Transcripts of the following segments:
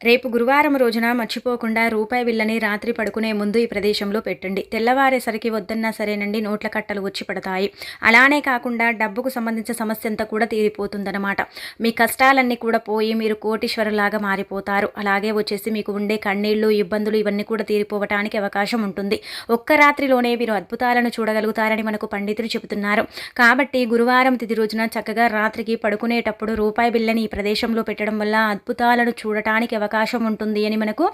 రేపు గురువారం రోజున మర్చిపోకుండా రూపాయి బిల్లని రాత్రి పడుకునే ముందు ఈ ప్రదేశంలో పెట్టండి. తెల్లవారేసరికి వద్దన్నా సరేనండి నోట్ల కట్టలు వచ్చి పడతాయి. అలానే కాకుండా డబ్బుకు సంబంధించిన సమస్య అంతా కూడా తీరిపోతుందన్నమాట. మీ కష్టాలన్నీ కూడా పోయి మీరు కోటీశ్వరులాగా మారిపోతారు. అలాగే వచ్చేసి మీకు ఉండే కన్నీళ్ళు ఇబ్బందులు ఇవన్నీ కూడా తీరిపోవటానికి అవకాశం ఉంటుంది. ఒక్క రాత్రిలోనే మీరు అద్భుతాలను చూడగలుగుతారని మనకు పండితులు చెబుతున్నారు. కాబట్టి గురువారం తిది రోజున చక్కగా రాత్రికి పడుకునేటప్పుడు రూపాయి బిల్లని ఈ ప్రదేశంలో పెట్టడం వల్ల అద్భుతాలను చూడటానికి అవకాశం ఉంటుంది అని మనకు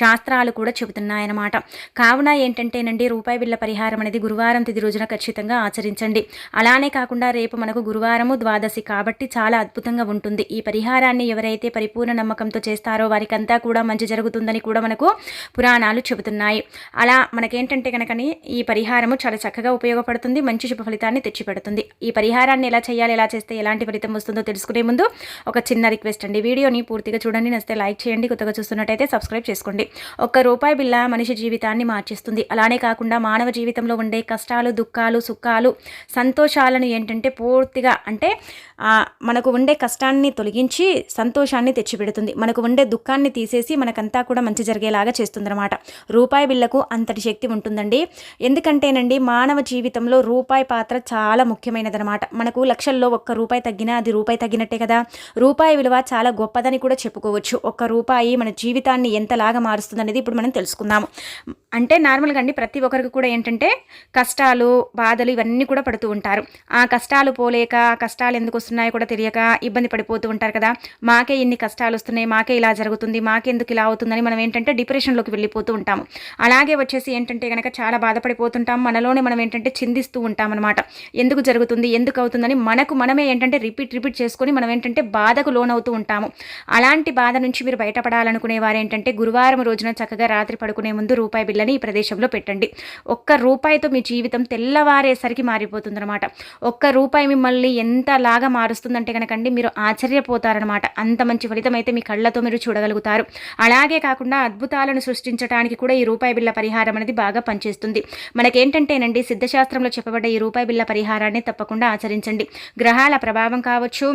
శాస్త్రాలు కూడా చెబుతున్నాయన్నమాట. కావున ఏంటంటేనండి రూపాయి బిళ్ళ పరిహారం అనేది గురువారం తిది రోజున ఖచ్చితంగా ఆచరించండి. అలానే కాకుండా రేపు మనకు గురువారము ద్వాదశి కాబట్టి చాలా అద్భుతంగా ఉంటుంది. ఈ పరిహారాన్ని ఎవరైతే పరిపూర్ణ నమ్మకంతో చేస్తారో వారికంతా కూడా మంచి జరుగుతుందని కూడా మనకు పురాణాలు చెబుతున్నాయి. అలా మనకేంటంటే కనుకని ఈ పరిహారము చాలా చక్కగా ఉపయోగపడుతుంది మంచి శుభ ఫలితాన్ని తెచ్చిపెడుతుంది. ఈ పరిహారాన్ని ఎలా చేయాలి ఎలా చేస్తే ఎలాంటి ఫలితం వస్తుందో తెలుసుకునే ముందు ఒక చిన్న రిక్వెస్ట్ అండి. వీడియోని పూర్తిగా చూడండి నస్తే లైక్ చేయండి కొత్తగా చూస్తున్నట్టయితే సబ్స్క్రైబ్ చేసుకోండి. ఒక్క రూపాయి బిల్ల మనిషి జీవితాన్ని మార్చేస్తుంది. అలానే కాకుండా మానవ జీవితంలో ఉండే కష్టాలు దుఃఖాలు సుఖాలు సంతోషాలను ఏంటంటే పూర్తిగా అంటే మనకు ఉండే కష్టాన్ని తొలగించి సంతోషాన్ని తెచ్చిపెడుతుంది. మనకు ఉండే దుఃఖాన్ని తీసేసి మనకంతా కూడా మంచి జరిగేలాగా చేస్తుందన్నమాట. రూపాయి బిల్లకు అంతటి శక్తి ఉంటుందండి. ఎందుకంటేనండి మానవ జీవితంలో రూపాయి పాత్ర చాలా ముఖ్యమైనదనమాట మనకు లక్షల్లో ఒక్క రూపాయి తగ్గినా అది రూపాయి తగ్గినట్టే కదా. రూపాయి విలువ చాలా గొప్పదని కూడా చెప్పుకోవచ్చు. ఒక్క రూపాయి మన జీవితాన్ని ఎంతలాగా మారుస్తుంది అనేది ఇప్పుడు మనం తెలుసుకుందాము. అంటే నార్మల్గా అండి ప్రతి ఒక్కరికి కూడా ఏంటంటే కష్టాలు బాధలు ఇవన్నీ కూడా పడుతూ ఉంటారు. ఆ కష్టాలు పోలేక కష్టాలు ఎందుకు వస్తున్నాయో కూడా తెలియక ఇబ్బంది పడిపోతూ ఉంటారు కదా. మాకే ఇన్ని కష్టాలు వస్తున్నాయి మాకే ఇలా జరుగుతుంది మాకెందుకు ఇలా అవుతుందని మనం ఏంటంటే డిప్రెషన్లోకి వెళ్ళిపోతూ ఉంటాము. అలాగే వచ్చేసి ఏంటంటే కనుక చాలా బాధపడిపోతుంటాం మనలోనే మనం ఏంటంటే చిందిస్తూ ఉంటాం అనమాట ఎందుకు జరుగుతుంది ఎందుకు అవుతుందని మనకు మనమే ఏంటంటే రిపీట్ రిపీట్ చేసుకొని మనం ఏంటంటే బాధకు లోనవుతూ ఉంటాము. అలాంటి బాధ నుంచి మీరు బయట కష్టపడాలనుకునే వారేంటంటే గురువారం రోజున చక్కగా రాత్రి పడుకునే ముందు రూపాయి బిల్లని ఈ ప్రదేశంలో పెట్టండి. ఒక్క రూపాయితో మీ జీవితం తెల్లవారేసరికి మారిపోతుందన్నమాట. ఒక్క రూపాయి మిమ్మల్ని ఎంతలాగా మారుస్తుందంటే కనుకండి మీరు ఆశ్చర్యపోతారనమాట అంత మంచి ఫలితం అయితే మీ కళ్ళతో మీరు చూడగలుగుతారు. అలాగే కాకుండా అద్భుతాలను సృష్టించడానికి కూడా ఈ రూపాయి బిల్ల పరిహారం అనేది బాగా పనిచేస్తుంది. మనకేంటంటేనండి సిద్ధశాస్త్రంలో చెప్పబడ్డ ఈ రూపాయి బిల్ల పరిహారాన్ని తప్పకుండా ఆచరించండి. గ్రహాల ప్రభావం కావచ్చు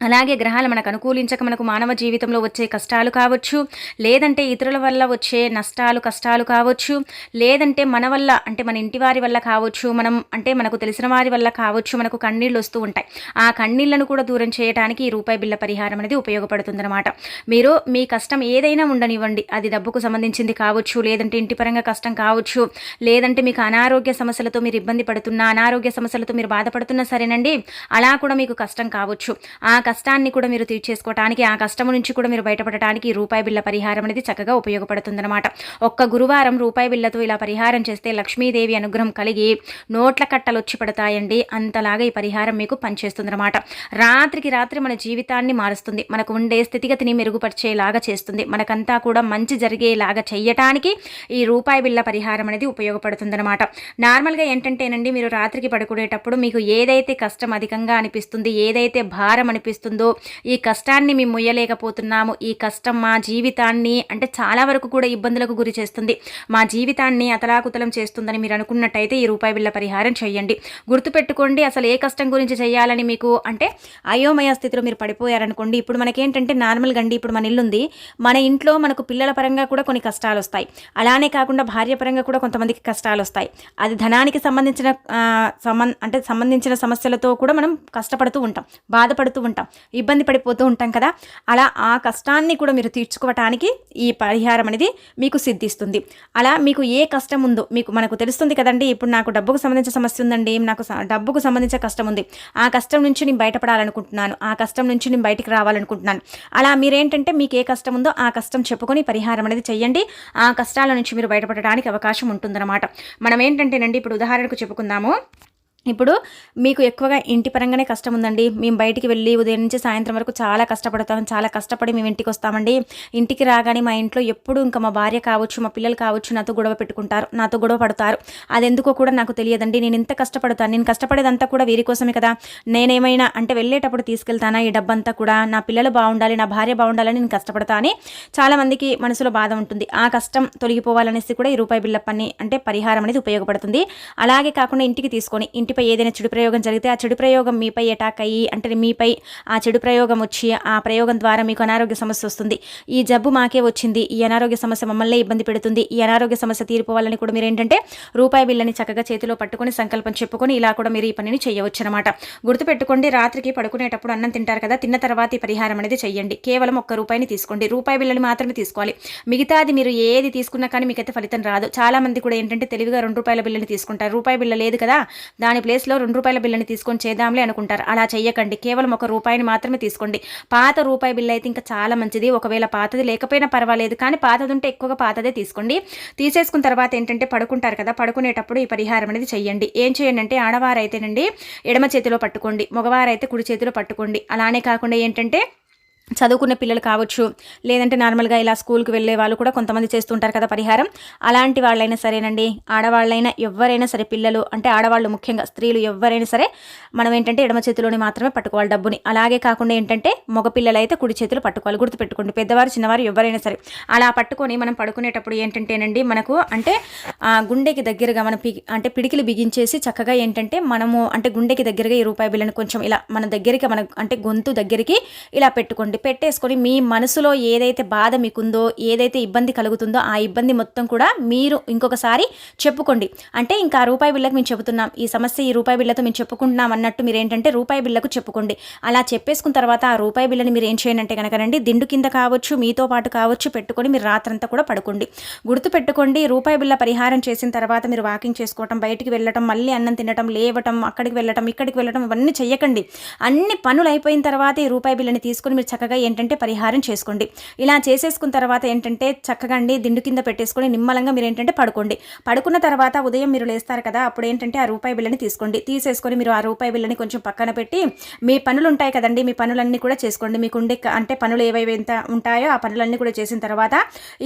అలాగే గ్రహాలు మనకు అనుకూలించక మనకు మానవ జీవితంలో వచ్చే కష్టాలు కావచ్చు లేదంటే ఇతరుల వల్ల వచ్చే నష్టాలు కష్టాలు కావచ్చు లేదంటే మన వల్ల అంటే మన ఇంటి వారి వల్ల కావచ్చు మనం అంటే మనకు తెలిసిన వారి వల్ల కావచ్చు మనకు కన్నీళ్ళు వస్తూ ఉంటాయి. ఆ కన్నీళ్ళను కూడా దూరం చేయడానికి ఈ రూపాయి బిల్ల పరిహారం అనేది ఉపయోగపడుతుందన్నమాట. మీరు మీ కష్టం ఏదైనా ఉండనివ్వండి. అది డబ్బుకు సంబంధించింది కావచ్చు లేదంటే ఇంటి పరంగా కష్టం కావచ్చు లేదంటే మీకు అనారోగ్య సమస్యలతో మీరు ఇబ్బంది పడుతున్నా అనారోగ్య సమస్యలతో మీరు బాధపడుతున్నా సరేనండి. అలా కూడా మీకు కష్టం కావచ్చు. ఆ కష్టాన్ని కూడా మీరు తీర్చేసుకోవడానికి ఆ కష్టం నుంచి కూడా మీరు బయటపడటానికి రూపాయి బిళ్ళ పరిహారం అనేది చక్కగా ఉపయోగపడుతుందన్నమాట. ఒక్క గురువారం రూపాయి బిళ్ళతో ఇలా పరిహారం చేస్తే లక్ష్మీదేవి అనుగ్రహం కలిగి నోట్ల కట్టలు వచ్చి పడతాయండి. అంతలాగా ఈ పరిహారం మీకు పనిచేస్తుందన్నమాట. రాత్రికి రాత్రి మన జీవితాన్ని మారుస్తుంది. మనకు ఉండే స్థితిగతిని మెరుగుపరిచేలాగా చేస్తుంది. మనకంతా కూడా మంచి జరిగేలాగా చెయ్యటానికి ఈ రూపాయి బిళ్ళ పరిహారం అనేది ఉపయోగపడుతుందన్నమాట. నార్మల్గా ఏంటంటేనండి మీరు రాత్రికి పడుకునేటప్పుడు మీకు ఏదైతే కష్టం అధికంగా అనిపిస్తుంది ఏదైతే భారం అనిపిస్తుంది అనిపిస్తుందో ఈ కష్టాన్ని మేము ముయ్యలేకపోతున్నాము ఈ కష్టం మా జీవితాన్ని అంటే చాలా వరకు కూడా ఇబ్బందులకు గురి చేస్తుంది. మా జీవితాన్ని అతలాకుతలం చేస్తుందని మీరు అనుకున్నట్టయితే ఈ రూపాయి బిళ్ళ పరిహారం చేయండి. గుర్తుపెట్టుకోండి అసలు ఏ కష్టం గురించి చేయాలని మీకు అంటే అయోమయ స్థితిలో మీరు పడిపోయారనుకోండి. ఇప్పుడు మనకేంటంటే నార్మల్ గండి ఇప్పుడు మన ఇల్లుంది. మన ఇంట్లో మనకు పిల్లల పరంగా కూడా కొన్ని కష్టాలు వస్తాయి అలానే కాకుండా భార్య పరంగా కూడా కొంతమందికి కష్టాలు వస్తాయి అది ధనానికి సంబంధించిన సంబంధ అంటే సంబంధించిన సమస్యలతో కూడా మనం కష్టపడుతూ ఉంటాం బాధపడుతూ ఉంటాం. ఇబ్బంది పడిపోతూ ఉంటాం కదా. అలా ఆ కష్టాన్ని కూడా మీరు తీర్చుకోవటానికి ఈ పరిహారం అనేది మీకు సిద్ధిస్తుంది. అలా మీకు ఏ కష్టం ఉందో మీకు మనకు తెలుస్తుంది కదండి. ఇప్పుడు నాకు డబ్బుకు సంబంధించిన సమస్య ఉందండి. నాకు డబ్బుకు సంబంధించిన కష్టం ఉంది. ఆ కష్టం నుంచి నేను బయటపడాలనుకుంటున్నాను. ఆ కష్టం నుంచి నేను బయటికి రావాలనుకుంటున్నాను. అలా మీరేంటంటే మీకు ఏ కష్టం ఉందో ఆ కష్టం చెప్పుకొని పరిహారం అనేది చెయ్యండి. ఆ కష్టాల నుంచి మీరు బయటపడడానికి అవకాశం ఉంటుందన్నమాట. మనం ఏంటంటేనండి ఇప్పుడు ఉదాహరణకు చెప్పుకుందాము. ఇప్పుడు మీకు ఎక్కువగా ఇంటి పరంగానే కష్టం ఉందండి మేము బయటికి వెళ్ళి ఉదయం నుంచి సాయంత్రం వరకు చాలా కష్టపడతాం. చాలా కష్టపడి మేము ఇంటికి వస్తామండి. ఇంటికి రాగానే మా ఇంట్లో ఎప్పుడు ఇంకా మా భార్య కావచ్చు మా పిల్లలు కావచ్చు నాతో గొడవ పెట్టుకుంటారు నాతో గొడవ పడతారు. అది ఎందుకో కూడా నాకు తెలియదండి. నేను ఇంత కష్టపడతాను. నేను కష్టపడేదంతా కూడా వీరి కోసమే కదా. నేనేమైనా అంటే వెళ్ళేటప్పుడు తీసుకెళ్తానా ఈ డబ్బంతా కూడా? నా పిల్లలు బాగుండాలి నా భార్య బాగుండాలని నేను కష్టపడతా అని చాలామందికి మనసులో బాధ ఉంటుంది. ఆ కష్టం తొలగిపోవాలనేసి కూడా ఈ రూపాయి బిల్ల పని అంటే పరిహారం అనేది ఉపయోగపడుతుంది. అలాగే కాకుండా ఇంటికి తీసుకొని ఇంటి వ్యక్తిపై ఏదైనా చెడు ప్రయోగం జరిగితే ఆ చెడు ప్రయోగం మీపై అటాక్ అయ్యి అంటే మీపై ఆ చెడు ప్రయోగం వచ్చి ఆ ప్రయోగం ద్వారా మీకు అనారోగ్య సమస్య వస్తుంది. ఈ జబ్బు మాకే వచ్చింది. ఈ అనారోగ్య సమస్య మమ్మల్ని ఇబ్బంది పెడుతుంది. ఈ అనారోగ్య సమస్య తీరిపోవాలని కూడా మీరు ఏంటంటే రూపాయి బిల్లని చక్కగా చేతిలో పట్టుకొని సంకల్పం చెప్పుకొని ఇలా కూడా మీరు ఈ పనిని చేయవచ్చు అనమాట గుర్తుపెట్టుకోండి రాత్రికి పడుకునేటప్పుడు అన్నం తింటారు కదా తిన్న తర్వాత ఈ పరిహారం అనేది చేయండి కేవలం ఒక్క రూపాయిని తీసుకోండి. రూపాయి బిల్లని మాత్రమే తీసుకోవాలి. మిగతాది మీరు ఏది తీసుకున్నా కానీ మీకైతే ఫలితం రాదు. చాలా మంది కూడా ఏంటంటే తెలివిగా రెండు రూపాయల బిల్లుని తీసుకుంటారు. రూపాయి బిల్ల లేదు కదా దాని ప్లేస్లో రెండు రూపాయల బిల్లుని తీసుకొని చేద్దాంలే అనుకుంటారు. అలా చేయకండి కేవలం ఒక రూపాయిని మాత్రమే తీసుకోండి. పాత రూపాయి బిల్లు అయితే ఇంకా చాలా మంచిది. ఒకవేళ పాతది లేకపోయినా పర్వాలేదు కానీ పాతది ఉంటే ఎక్కువగా పాతదే తీసుకోండి. తీసేసుకున్న తర్వాత ఏంటంటే పడుకుంటారు కదా పడుకునేటప్పుడు ఈ పరిహారం అనేది చెయ్యండి. ఏం చేయండి అంటే ఆడవారైతేనండి ఎడమ చేతిలో పట్టుకోండి మగవారైతే కుడి చేతిలో పట్టుకోండి. అలానే కాకుండా ఏంటంటే చదువుకునే పిల్లలు కావచ్చు లేదంటే నార్మల్గా ఇలా స్కూల్కి వెళ్ళే వాళ్ళు కూడా కొంతమంది చేస్తుంటారు కదా పరిహారం. అలాంటి వాళ్ళైనా సరేనండి. ఆడవాళ్ళైనా ఎవరైనా సరే పిల్లలు అంటే ఆడవాళ్ళు ముఖ్యంగా స్త్రీలు ఎవరైనా సరే మనం ఏంటంటే ఎడమ చేతిలోని మాత్రమే పట్టుకోవాలి డబ్బుని. అలాగే కాకుండా ఏంటంటే మగపిల్లలు అయితే కుడి చేతులు పట్టుకోవాలి. గుర్తుపెట్టుకోండి పెద్దవారు చిన్నవారు ఎవరైనా సరే. అలా పట్టుకొని మనం పడుకునేటప్పుడు ఏంటంటేనండి మనకు అంటే గుండెకి దగ్గరగా మనం పి అంటే పిడికిలు బిగించేసి చక్కగా ఏంటంటే మనము అంటే గుండెకి దగ్గరగా ఈ రూపాయి బిల్లని కొంచెం ఇలా మన దగ్గరికి మన అంటే గొంతు దగ్గరికి ఇలా పెట్టుకోండి. పెట్టుకోండి పెట్టేసుకొని మీ మనసులో ఏదైతే బాధ మీకుందో ఏదైతే ఇబ్బంది కలుగుతుందో ఆ ఇబ్బంది మొత్తం కూడా మీరు ఇంకొకసారి చెప్పుకోండి. అంటే ఇంకా రూపాయి బిళ్ళకు మేము చెబుతున్నాం. ఈ సమస్య ఈ రూపాయి బిళ్ళతో మేము చెప్పుకుంటున్నాం అన్నట్టు మీరు ఏంటంటే రూపాయి బిళ్ళకు చెప్పుకోండి. అలా చెప్పేసుకున్న తర్వాత ఆ రూపాయి బిళ్ళని మీరు ఏం చేయనంటే కనుకనండి దిండు కింద కావచ్చు మీతో పాటు కావచ్చు పెట్టుకొని మీరు రాత్రంతా కూడా పడుకోండి. గుర్తు పెట్టుకోండి రూపాయి బిళ్ళ పరిహారం చేసిన తర్వాత మీరు వాకింగ్ చేసుకోవటం బయటికి వెళ్ళటం మళ్ళీ అన్నం తినటం లేవటం అక్కడికి వెళ్ళటం ఇక్కడికి వెళ్ళటం ఇవన్నీ చెయ్యకండి. అన్ని పనులు అయిపోయిన తర్వాత ఈ రూపాయి బిల్లని తీసుకొని మీరు చక్కగా చక్కగా ఏంటంటే పరిహారం చేసుకోండి. ఇలా చేసేసుకున్న తర్వాత ఏంటంటే చక్కగా అండి దిండు కింద పెట్టేసుకొని నిమ్మలంగా మీరు ఏంటంటే పడుకోండి. పడుకున్న తర్వాత ఉదయం మీరు లేస్తారు కదా అప్పుడు ఏంటంటే ఆ రూపాయి బిల్లని తీసుకోండి. తీసేసుకొని మీరు ఆ రూపాయి బిల్లని కొంచెం పక్కన పెట్టి మీ పనులు ఉంటాయి కదండి మీ పనులన్నీ కూడా చేసుకోండి. మీకు ఉండే అంటే పనులు ఏవైతే ఎంత ఉంటాయో ఆ పనులన్నీ కూడా చేసిన తర్వాత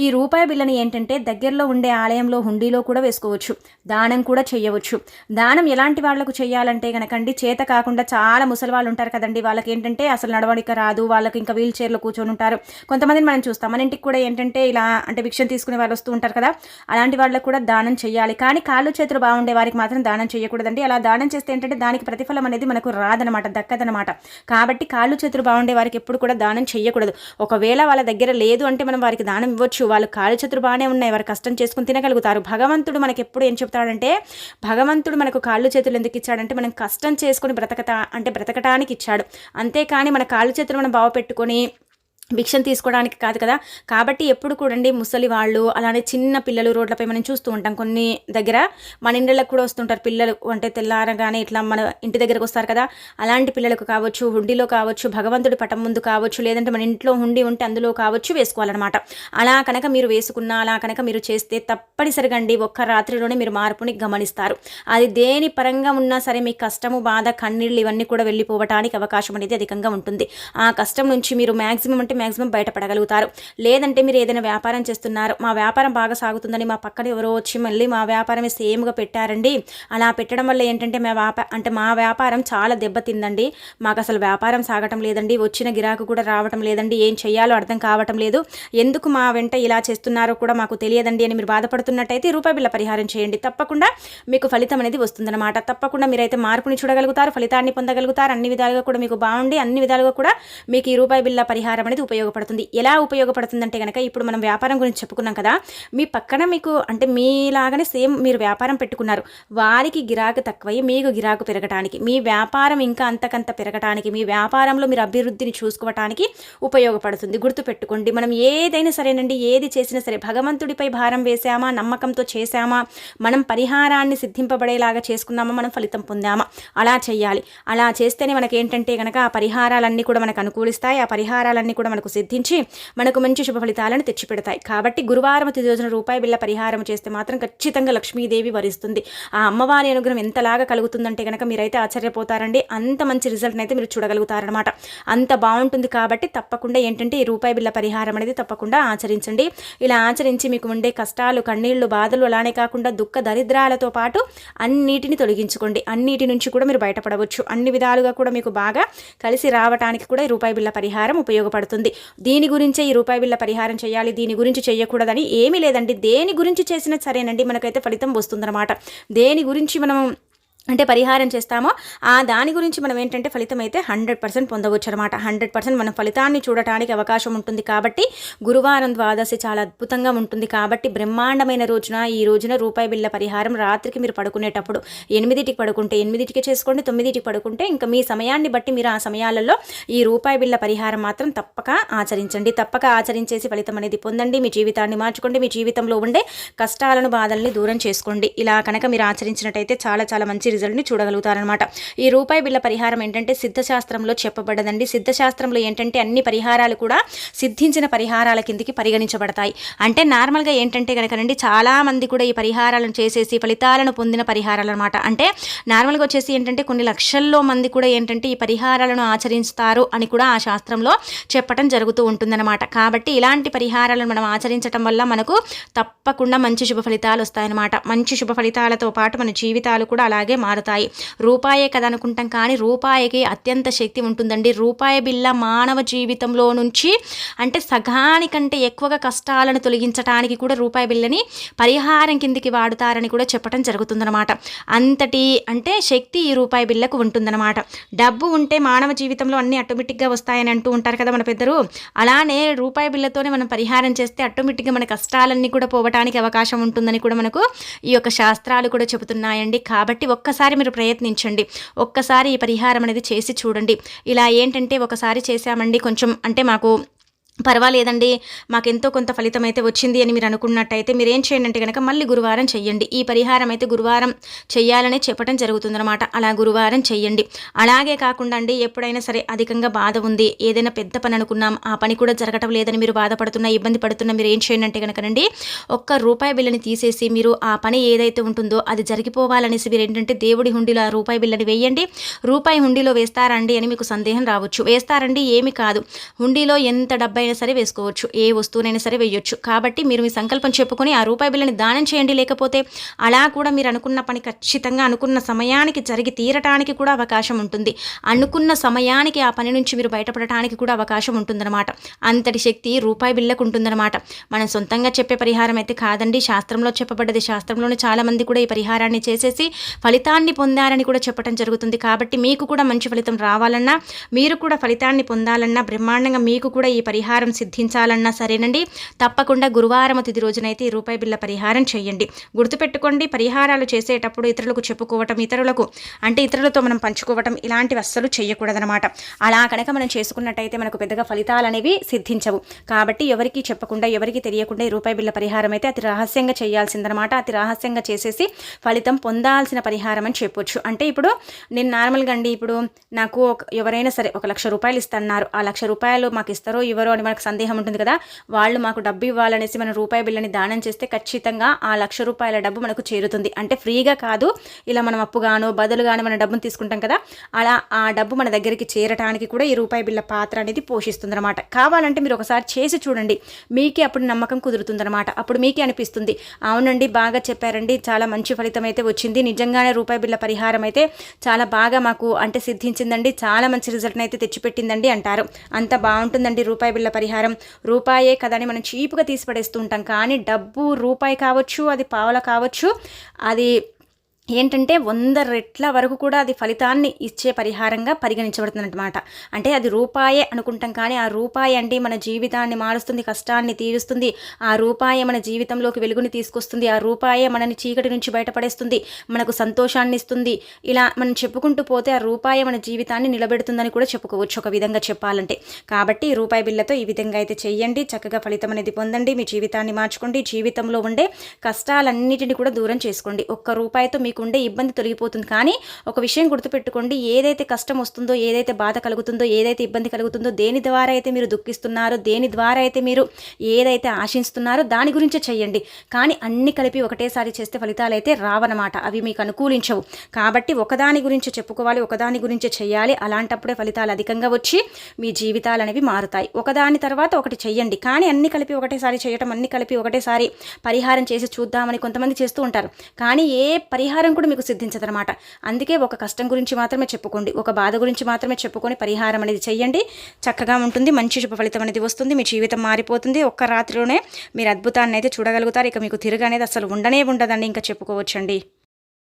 ఈ రూపాయి బిల్లని ఏంటంటే దగ్గరలో ఉండే ఆలయంలో హుండీలో కూడా వేసుకోవచ్చు. దానం కూడా చేయవచ్చు. దానం ఎలాంటి వాళ్ళకు చేయాలంటే కనుకండి చేత కాకుండా చాలా ముసలి వాళ్ళు ఉంటారు కదండి. వాళ్ళకి ఏంటంటే అసలు నడవడిక రాదు వాళ్ళకి ఇంకా వీల్ చైర్లో కూర్చొని ఉంటారు. కొంతమందిని మనం చూస్తాం. మన ఇంటికి కూడా ఏంటంటే ఇలా అంటే భిక్షం తీసుకునే వాళ్ళు వస్తూ ఉంటారు కదా. అలాంటి వాళ్ళకు కూడా దానం చేయాలి. కానీ కాళ్ళు చేతులు బాగుండే వారికి మాత్రం దానం చేయకూడదండి. అలా దానం చేస్తే ఏంటంటే దానికి ప్రతిఫలం అనేది మనకు రాదనమాట దక్కదనమాట కాబట్టి కాళ్ళు చేతులు బాగుండే వారికి ఎప్పుడు కూడా దానం చేయకూడదు. ఒకవేళ వాళ్ళ దగ్గర లేదు అంటే మనం వారికి దానం ఇవ్వచ్చు. వాళ్ళు కాళ్ళు చేతులు బాగానే ఉన్నాయి. వారు కష్టం చేసుకుని తినగలుగుతారు. భగవంతుడు మనకి ఎప్పుడు ఏం చెప్తాడంటే భగవంతుడు మనకు కాళ్ళు చేతులు ఎందుకు ఇచ్చాడంటే మనం కష్టం చేసుకుని బ్రతకట అంటే బ్రతకటానికి ఇచ్చాడు. అంతేకాని మన కాళ్ళు చేతులు మనం బావ కొని భిక్షను తీసుకోవడానికి కాదు కదా. కాబట్టి ఎప్పుడు కూడండి ముసలి వాళ్ళు అలానే చిన్న పిల్లలు రోడ్లపై మనం చూస్తూ ఉంటాం. కొన్ని దగ్గర మన ఇండ్లకు కూడా వస్తుంటారు పిల్లలు. అంటే తెల్లారగానే ఇట్లా మన ఇంటి దగ్గరకు వస్తారు కదా. అలాంటి పిల్లలకు కావచ్చు హుండీలో కావచ్చు భగవంతుడి పటం ముందు కావచ్చు లేదంటే మన ఇంట్లో హుండీ ఉంటే అందులో కావచ్చు వేసుకోవాలన్నమాట. అలా కనుక మీరు వేసుకున్న అలా కనుక మీరు చేస్తే తప్పనిసరిగా అండి ఒక్క రాత్రిలోనే మీరు మార్పుని గమనిస్తారు. అది దేని పరంగా ఉన్నా సరే మీ కష్టము బాధ కన్నీళ్ళు ఇవన్నీ కూడా వెళ్ళిపోవటానికి అవకాశం అనేది అధికంగా ఉంటుంది. ఆ కష్టం నుంచి మీరు మ్యాక్సిమం అంటే మ్యాక్సిమం బయటపడగలుగుతారు. లేదంటే మీరు ఏదైనా వ్యాపారం చేస్తున్నారు మా వ్యాపారం బాగా సాగుతుందని మా పక్కన ఎవరో వచ్చి మళ్ళీ మా వ్యాపారమే సేమ్గా పెట్టారండి. అలా పెట్టడం వల్ల ఏంటంటే మా వ్యాపారం అంటే మా వ్యాపారం చాలా దెబ్బతిందండి. మాకు అసలు వ్యాపారం సాగటం లేదండి. వచ్చిన గిరాకు కూడా రావటం లేదండి. ఏం చేయాలో అర్థం కావటం లేదు. ఎందుకు మా వెంట ఇలా చేస్తున్నారో కూడా మాకు తెలియదండి అని మీరు బాధపడుతున్నట్టయితే రూపాయి బిల్ల పరిహారం చేయండి. తప్పకుండా మీకు ఫలితం అనేది వస్తుందన్నమాట. తప్పకుండా మీరైతే మార్పుని చూడగలుగుతారు ఫలితాన్ని పొందగలుగుతారు. అన్ని విధాలుగా కూడా మీకు బాగుండి అన్ని విధాలుగా కూడా మీకు ఈ రూపాయి బిల్ల పరిహారం అనేది ఉపయోగపడుతుంది. ఎలా ఉపయోగపడుతుందంటే కనుక ఇప్పుడు మనం వ్యాపారం గురించి చెప్పుకున్నాం కదా మీ పక్కన మీకు అంటే మీలాగానే సేమ్ మీరు వ్యాపారం పెట్టుకున్నారు. వారికి గిరాకు తక్కువై మీకు గిరాకు పెరగటానికి మీ వ్యాపారం ఇంకా అంతకంత పెరగటానికి మీ వ్యాపారంలో మీరు అభివృద్ధిని చూసుకోవటానికి ఉపయోగపడుతుంది. గుర్తుపెట్టుకోండి మనం ఏదైనా సరేనండి ఏది చేసినా సరే భగవంతుడిపై భారం వేసామా నమ్మకంతో చేశామా మనం పరిహారాన్ని సిద్ధింపబడేలాగా చేసుకున్నామా మనం ఫలితం పొందామా? అలా చేయాలి. అలా చేస్తేనే మనకి ఏంటంటే కనుక ఆ పరిహారాలన్నీ కూడా మనకు అనుకూలిస్తాయి. ఆ పరిహారాలన్నీ కూడా మనకు సిద్ధించి మనకు మంచి శుభ ఫలితాలను తెచ్చిపెడతాయి. కాబట్టి గురువారం తిథి రోజున రూపాయి బిళ్ళ పరిహారం చేస్తే మాత్రం ఖచ్చితంగా లక్ష్మీదేవి వరిస్తుంది. ఆ అమ్మవారి అనుగ్రహం ఎంతలాగా కలుగుతుందంటే కనుక మీరైతే ఆశ్చర్యపోతారండి. అంత మంచి రిజల్ట్ని అయితే మీరు చూడగలుగుతారనమాట అంత బాగుంటుంది కాబట్టి తప్పకుండా ఏంటంటే ఈ రూపాయి బిళ్ళ పరిహారం అనేది తప్పకుండా ఆచరించండి. ఇలా ఆచరించి మీకు ఉండే కష్టాలు కన్నీళ్ళు బాధలు అలానే కాకుండా దుఃఖ దరిద్రాలతో పాటు అన్నిటిని తొలగించుకోండి. అన్నిటి నుంచి కూడా మీరు బయటపడవచ్చు. అన్ని విధాలుగా కూడా మీకు బాగా కలిసి రావడానికి కూడా ఈ రూపాయి బిళ్ళ పరిహారం ఉపయోగపడుతుంది. దీని గురించే ఈ రూపాయి బిళ్ళ పరిహారం చేయాలి దీని గురించి చేయకూడదని ఏమీ లేదండి. దేని గురించి చేసినా సరేనండి మనకైతే ఫలితం వస్తుందన్నమాట. దేని గురించి మనం అంటే పరిహారం చేస్తామో ఆ దాని గురించి మనం ఏంటంటే ఫలితం అయితే హండ్రెడ్ పర్సెంట్ పొందవచ్చు అనమాట హండ్రెడ్ పర్సెంట్ మనం ఫలితాన్ని చూడటానికి అవకాశం ఉంటుంది కాబట్టి గురువారం ద్వాదశి చాలా అద్భుతంగా ఉంటుంది కాబట్టి బ్రహ్మాండమైన రోజున ఈ రోజున రూపాయి బిళ్ళ పరిహారం రాత్రికి మీరు పడుకునేటప్పుడు ఎనిమిదిటికి పడుకుంటే ఎనిమిదిటికి చేసుకోండి తొమ్మిదిటికి పడుకుంటే ఇంకా మీ సమయాన్ని బట్టి మీరు ఆ సమయాలలో ఈ రూపాయి బిళ్ళ పరిహారం మాత్రం తప్పక ఆచరించండి. తప్పక ఆచరించేసి ఫలితం అనేది పొందండి. మీ జీవితాన్ని మార్చుకోండి. మీ జీవితంలో ఉండే కష్టాలను బాధల్ని దూరం చేసుకోండి. ఇలా కనుక మీరు ఆచరించినట్టయితే చాలా చాలా మంచి రిజల్ట్ని చూడగలుగుతారనమాట ఈ రూపాయి బిళ్ళ పరిహారం ఏంటంటే సిద్ధశాస్త్రంలో చెప్పబడ్డదండి సిద్ధశాస్త్రంలో ఏంటంటే అన్ని పరిహారాలు కూడా సిద్ధించిన పరిహారాల కిందికి పరిగణించబడతాయి. అంటే నార్మల్గా ఏంటంటే కనుకనండి చాలామంది కూడా ఈ పరిహారాలను చేసేసి ఫలితాలను పొందిన పరిహారాలు అనమాట అంటే నార్మల్గా వచ్చేసి ఏంటంటే కొన్ని లక్షల్లో మంది కూడా ఏంటంటే ఈ పరిహారాలను ఆచరిస్తారు అని కూడా ఆ శాస్త్రంలో చెప్పడం జరుగుతూ ఉంటుందన్నమాట. కాబట్టి ఇలాంటి పరిహారాలను మనం ఆచరించడం వల్ల మనకు తప్పకుండా మంచి శుభ ఫలితాలు వస్తాయన్నమాట. మంచి శుభ ఫలితాలతో పాటు మన జీవితాలు కూడా అలాగే మారుతాయి. రూపాయే కదనుకుంటాం అనుకుంటాం కానీ రూపాయికి అత్యంత శక్తి ఉంటుందండి. రూపాయి బిల్ల మానవ జీవితంలో నుంచి అంటే సగానికంటే ఎక్కువగా కష్టాలను తొలగించడానికి కూడా రూపాయి బిల్లని పరిహారం కిందికి వాడుతారని కూడా చెప్పడం జరుగుతుందన్నమాట. అంతటి అంటే శక్తి ఈ రూపాయి బిల్లకు ఉంటుందన్నమాట. డబ్బు ఉంటే మానవ జీవితంలో అన్ని ఆటోమేటిక్గా వస్తాయని అంటూ ఉంటారు కదా మన పెద్దరు అలానే రూపాయి బిల్లతోనే మనం పరిహారం చేస్తే ఆటోమేటిక్గా మన కష్టాలన్నీ కూడా పోవటానికి అవకాశం ఉంటుందని కూడా మనకు ఈ యొక్క శాస్త్రాలు కూడా చెబుతున్నాయండి. కాబట్టి ఒక్క ఒక్కసారి మీరు ప్రయత్నించండి. ఒక్కసారి ఈ పరిహారం అనేది చేసి చూడండి. ఇలా ఏంటంటే ఒకసారి చేశామండి కొంచెం అంటే మాకు పర్వాలేదండి మాకెంతో కొంత ఫలితం అయితే వచ్చింది అని మీరు అనుకున్నట్టయితే మీరు ఏం చేయండి అంటే కనుక మళ్ళీ గురువారం చెయ్యండి. ఈ పరిహారం అయితే గురువారం చెయ్యాలని చెప్పడం జరుగుతుందన్నమాట. అలా గురువారం చెయ్యండి. అలాగే కాకుండా అండి ఎప్పుడైనా సరే అధికంగా బాధ ఉంది ఏదైనా పెద్ద పని అనుకున్నాం ఆ పని కూడా జరగటం లేదని మీరు బాధపడుతున్నా ఇబ్బంది పడుతున్నా మీరు ఏం చేయండి అంటే కనుకనండి ఒక్క రూపాయి బిల్లని తీసేసి మీరు ఆ పని ఏదైతే ఉంటుందో అది జరిగిపోవాలనేసి మీరు ఏంటంటే దేవుడి హుండీలో ఆ రూపాయి బిల్లని వేయండి. రూపాయి హుండీలో వేస్తారండి అని మీకు సందేహం రావచ్చు. వేస్తారండి ఏమి కాదు. హుండీలో ఎంత డబ్బైనా అయినా సరే వేసుకోవచ్చు ఏ వస్తువునైనా సరే వేయొచ్చు. కాబట్టి మీరు మీ సంకల్పం చెప్పుకొని ఆ రూపాయి బిల్లని దానం చేయండి. లేకపోతే అలా కూడా మీరు అనుకున్న పని ఖచ్చితంగా అనుకున్న సమయానికి జరిగి తీరటానికి కూడా అవకాశం ఉంటుంది. అనుకున్న సమయానికి ఆ పని నుంచి మీరు బయటపడటానికి కూడా అవకాశం ఉంటుందన్నమాట. అంతటి శక్తి రూపాయి బిల్లకు ఉంటుందన్నమాట. మనం సొంతంగా చెప్పే పరిహారం అయితే కాదండి. శాస్త్రంలో చెప్పబడ్డది. శాస్త్రంలోనే చాలామంది కూడా ఈ పరిహారాన్ని చేసేసి ఫలితాన్ని పొందారని కూడా చెప్పడం జరుగుతుంది. కాబట్టి మీకు కూడా మంచి ఫలితం రావాలన్నా మీరు కూడా ఫలితాన్ని పొందాలన్నా బ్రహ్మాండంగా మీకు కూడా ఈ పరిహారం పరిహారం సిద్ధించాలన్నా సరేనండి. తప్పకుండా గురువారం తిది రోజునైతే ఈ రూపాయి బిల్ల పరిహారం చేయండి. గుర్తుపెట్టుకోండి పరిహారాలు చేసేటప్పుడు ఇతరులకు చెప్పుకోవటం ఇతరులకు అంటే ఇతరులతో మనం పంచుకోవటం ఇలాంటివి అస్సలు చేయకూడదనమాట అలా కనుక మనం చేసుకున్నట్టయితే మనకు పెద్దగా ఫలితాలు అనేవి సిద్ధించవు. కాబట్టి ఎవరికి చెప్పకుండా ఎవరికి తెలియకుండా ఈ రూపాయి బిల్ల పరిహారం అయితే అతి రహస్యంగా చేయాల్సిందనమాట అతి రహస్యంగా చేసేసి ఫలితం పొందాల్సిన పరిహారం అని చెప్పొచ్చు. అంటే ఇప్పుడు నేను నార్మల్గా అండి ఇప్పుడు నాకు ఎవరైనా సరే ఒక లక్ష రూపాయలు ఇస్తన్నారు. ఆ లక్ష రూపాయలు మాకు ఇస్తారో ఇవ్వరో అని మనకు సందేహం ఉంటుంది కదా. వాళ్ళు మాకు డబ్బు ఇవ్వాలనేసి మన రూపాయి బిల్లని దానం చేస్తే ఖచ్చితంగా ఆ లక్ష రూపాయల డబ్బు మనకు చేరుతుంది. అంటే ఫ్రీగా కాదు ఇలా మనం అప్పుగానో బదులుగానో మన డబ్బును తీసుకుంటాం కదా. అలా ఆ డబ్బు మన దగ్గరికి చేరటానికి కూడా ఈ రూపాయి బిళ్ళ పాత్ర అనేది పోషిస్తుంది అనమాట కావాలంటే మీరు ఒకసారి చేసి చూడండి. మీకే అప్పుడు నమ్మకం కుదురుతుందన్నమాట. అప్పుడు మీకే అనిపిస్తుంది. అవునండి బాగా చెప్పారండి. చాలా మంచి ఫలితం అయితే వచ్చింది. నిజంగానే రూపాయి బిళ్ళ పరిహారం అయితే చాలా బాగా మాకు అంటే సిద్ధించిందండి. చాలా మంచి రిజల్ట్ని అయితే తెచ్చిపెట్టిందండి అంటారు. అంత బాగుంటుందండి రూపాయి బిళ్ళ పరిహారం. రూపాయే కదా అని మనం చీపుగా తీసి పడేస్తూ ఉంటాం. కానీ డబ్బు రూపాయి కావచ్చు అది పావల కావచ్చు అది ఏంటంటే వంద రెట్ల వరకు కూడా అది ఫలితాన్ని ఇచ్చే పరిహారంగా పరిగణించబడుతుందన్నమాట. అంటే అది రూపాయే అనుకుంటాం కానీ ఆ రూపాయి అంటే మన జీవితాన్ని మారుస్తుంది కష్టాన్ని తీరుస్తుంది. ఆ రూపాయే మన జీవితంలోకి వెలుగుని తీసుకొస్తుంది. ఆ రూపాయే మనని చీకటి నుంచి బయటపడేస్తుంది మనకు సంతోషాన్ని ఇస్తుంది. ఇలా మనం చెప్పుకుంటూ పోతే ఆ రూపాయే మన జీవితాన్ని నిలబెడుతుందని కూడా చెప్పుకోవచ్చు ఒక విధంగా చెప్పాలంటే. కాబట్టి రూపాయి బిల్లతో ఈ విధంగా అయితే చేయండి చక్కగా ఫలితం అనేది పొందండి. మీ జీవితాన్ని మార్చుకోండి. జీవితంలో ఉండే కష్టాలన్నిటిని కూడా దూరం చేసుకోండి. ఒక్క రూపాయితో మీకు ఉండే ఇబ్బంది తొలగిపోతుంది. కానీ ఒక విషయం గుర్తుపెట్టుకోండి ఏదైతే కష్టం వస్తుందో ఏదైతే బాధ కలుగుతుందో ఏదైతే ఇబ్బంది కలుగుతుందో దేని ద్వారా అయితే మీరు దుఃఖిస్తున్నారో దేని ద్వారా అయితే మీరు ఏదైతే ఆశిస్తున్నారో దాని గురించే చెయ్యండి. కానీ అన్ని కలిపి ఒకటేసారి చేస్తే ఫలితాలు అయితే రావన్నమాట. అవి మీకు అనుకూలించవు. కాబట్టి ఒకదాని గురించి చెప్పుకోవాలి ఒకదాని గురించి చేయాలి అలాంటప్పుడే ఫలితాలు అధికంగా వచ్చి మీ జీవితాలు అనేవి మారుతాయి. ఒకదాని తర్వాత ఒకటి చెయ్యండి. కానీ అన్ని కలిపి ఒకటేసారి చేయటం అన్ని కలిపి ఒకటేసారి పరిహారం చేసి చూద్దామని కొంతమంది చేస్తూ ఉంటారు. కానీ ఏ పరిహారం పరిహారం కూడా మీకు సిద్ధించదనమాట అందుకే ఒక కష్టం గురించి మాత్రమే చెప్పుకోండి. ఒక బాధ గురించి మాత్రమే చెప్పుకొని పరిహారం అనేది చెయ్యండి. చక్కగా ఉంటుంది మంచి శుభ ఫలితం అనేది వస్తుంది మీ జీవితం మారిపోతుంది. ఒక్క రాత్రిలోనే మీరు అద్భుతాన్ని అయితే చూడగలుగుతారు. ఇక మీకు తిరగనేది అసలు ఉండనే ఉండదండి. ఇంకా చెప్పుకోవచ్చండి.